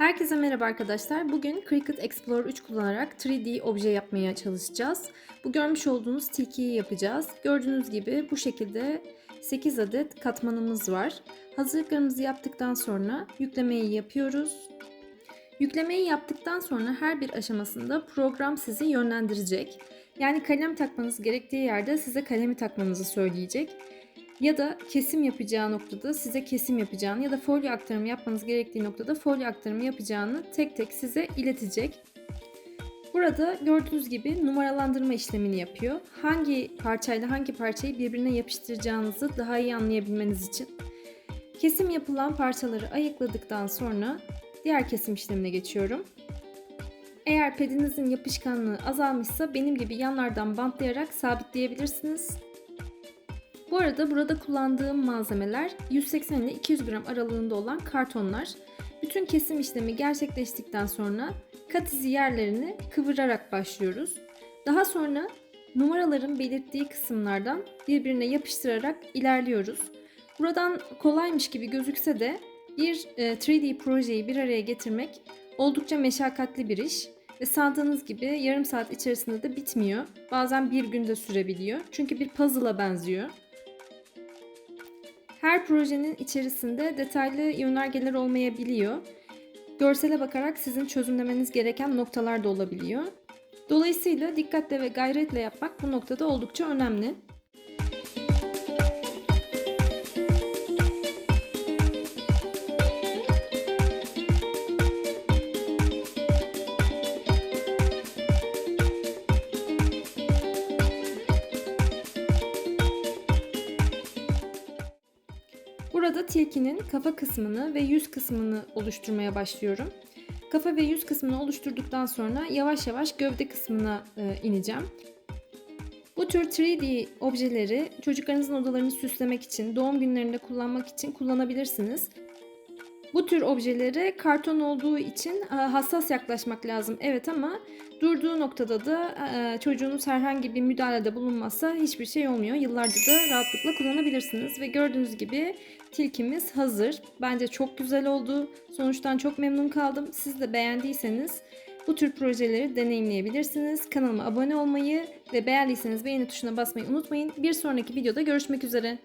Herkese merhaba arkadaşlar. Bugün Cricut Explorer 3 kullanarak 3D obje yapmaya çalışacağız. Bu görmüş olduğunuz tilkiyi yapacağız. Gördüğünüz gibi bu şekilde 8 adet katmanımız var. Hazırlıklarımızı yaptıktan sonra yüklemeyi yapıyoruz. Yüklemeyi yaptıktan sonra her bir aşamasında program sizi yönlendirecek. Yani kalem takmanız gerektiği yerde size kalemi takmanızı söyleyecek. Ya da kesim yapacağı noktada size kesim yapacağını ya da folyo aktarımı yapmanız gerektiği noktada folyo aktarımı yapacağını tek tek size iletecek. Burada gördüğünüz gibi numaralandırma işlemini yapıyor. Hangi parçayla hangi parçayı birbirine yapıştıracağınızı daha iyi anlayabilmeniz için. Kesim yapılan parçaları ayıkladıktan sonra diğer kesim işlemine geçiyorum. Eğer pedinizin yapışkanlığı azalmışsa benim gibi yanlardan bantlayarak sabitleyebilirsiniz. Bu arada burada kullandığım malzemeler 180 ile 200 gram aralığında olan kartonlar. Bütün kesim işlemi gerçekleştikten sonra kat izi yerlerini kıvırarak başlıyoruz. Daha sonra numaraların belirttiği kısımlardan birbirine yapıştırarak ilerliyoruz. Buradan kolaymış gibi gözükse de bir e, 3D projeyi bir araya getirmek oldukça meşakkatli bir iş ve sandığınız gibi yarım saat içerisinde de bitmiyor. Bazen bir günde sürebiliyor. Çünkü bir puzzle'a benziyor. Her projenin içerisinde detaylı yönergeler olmayabiliyor. Görsele bakarak sizin çözümlemeniz gereken noktalar da olabiliyor. Dolayısıyla dikkatle ve gayretle yapmak bu noktada oldukça önemli. Burada tilkinin kafa kısmını ve yüz kısmını oluşturmaya başlıyorum. Kafa ve yüz kısmını oluşturduktan sonra yavaş yavaş gövde kısmına e, ineceğim. Bu tür 3D objeleri çocuklarınızın odalarını süslemek için, doğum günlerinde kullanmak için kullanabilirsiniz. Bu tür objelere karton olduğu için e, hassas yaklaşmak lazım. Evet ama durduğu noktada da e, çocuğunuz herhangi bir müdahalede bulunmazsa hiçbir şey olmuyor. Yıllarca da rahatlıkla kullanabilirsiniz. Ve gördüğünüz gibi tilkimiz hazır. Bence çok güzel oldu. Sonuçtan çok memnun kaldım. Siz de beğendiyseniz bu tür projeleri deneyimleyebilirsiniz. Kanalıma abone olmayı ve beğendiyseniz beğeni tuşuna basmayı unutmayın. Bir sonraki videoda görüşmek üzere.